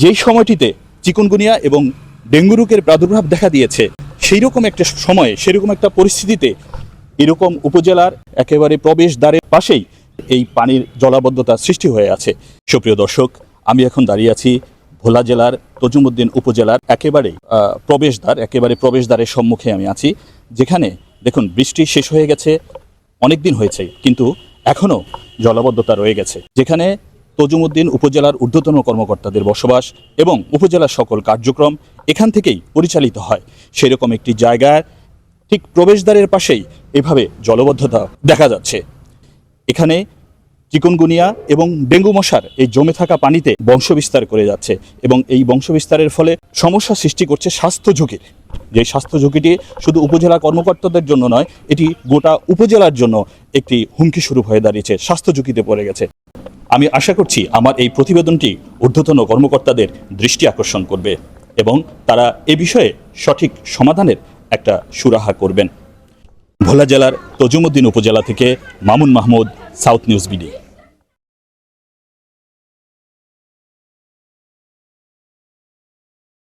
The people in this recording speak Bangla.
যেই সময়টিতে চিকুনগুনিয়া এবং ডেঙ্গু রোগের প্রাদুর্ভাব দেখা দিয়েছে সেই রকম একটা সময়ে, সেরকম একটা পরিস্থিতিতে এরকম উপজেলার একেবারে প্রবেশ দ্বারের পাশেই এই পানির জলাবদ্ধতা সৃষ্টি হয়ে আছে। সুপ্রিয় দর্শক, আমি এখন দাঁড়িয়ে আছি ভোলা জেলার তজুমুদ্দিন উপজেলার একেবারে প্রবেশদ্বার, একেবারে প্রবেশদ্বারের সম্মুখে আমি আছি, যেখানে দেখুন বৃষ্টি শেষ হয়ে গেছে অনেক দিন হয়েছে, কিন্তু এখনও জলাবদ্ধতা রয়ে গেছে। যেখানে তজুমুদ্দিন উপজেলার ঊর্ধ্বতন কর্মকর্তাদের বসবাস এবং উপজেলার সকল কার্যক্রম এখান থেকেই পরিচালিত হয়। সেরকম একটি জায়গায় ঠিক প্রবেশদ্বারের পাশেই এভাবে জলবদ্ধতা দেখা যাচ্ছে। এখানে চিকনগুনিয়া এবং ডেঙ্গু মশার এই জমে থাকা পানিতে বংশবিস্তার করে যাচ্ছে এবং এই বংশবিস্তারের ফলে সমস্যা সৃষ্টি করছে স্বাস্থ্য ঝুঁকির যে স্বাস্থ্য ঝুঁকিটি শুধু উপজেলা কর্মকর্তাদের জন্য নয়, এটি গোটা উপজেলার জন্য একটি হুমকি শুরু হয়ে দাঁড়িয়েছে। স্বাস্থ্য ঝুঁকিতে পড়ে গেছে। আমি আশা করছি আমার এই প্রতিবেদনটি ঊর্ধ্বতন কর্মকর্তাদের দৃষ্টি আকর্ষণ করবে এবং তারা এ বিষয়ে সঠিক সমাধানের একটা সুরাহা করবেন। ভোলা জেলার তজুমুদ্দিন উপজেলা থেকে Mamun Mahmud, south news BD.